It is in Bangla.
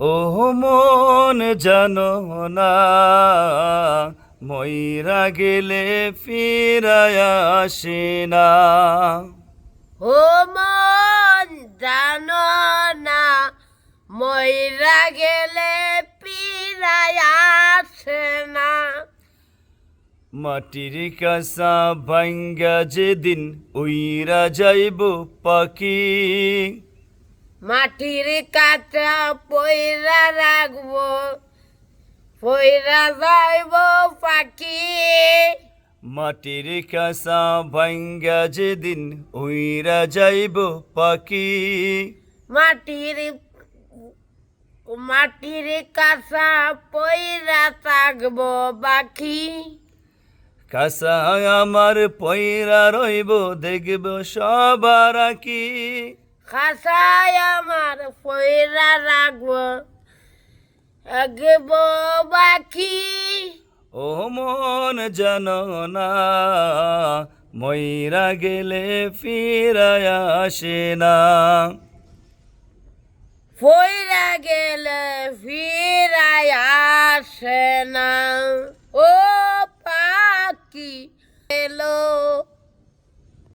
ও মন জানো না ময়রা গেলে ফিরায় আসে না। ও মন জানো না ময়রা গেলে পিরায় আসে না। মাটির কাসা ভাঙ্গা যেদিন উইরা যাইব পাখি মাটির কাটা পয়রা রাখব পয়রা যাইব পাখি। মাটির কাসা ভাঙ্গা যেদিন উইরা যাইব পাখি। মাটির মাটির কাঁচা পয়রা থাকব বাকি কাসা আমার পয়রা রইব দেখব সবার কি খাসায় আমার পয়রা রাখব আগব বাকি ও মন জাননা ময়রা গেলে ফিরায় আসে না ফইরা গেলে ফিরায় আসে না ও পাখি এলো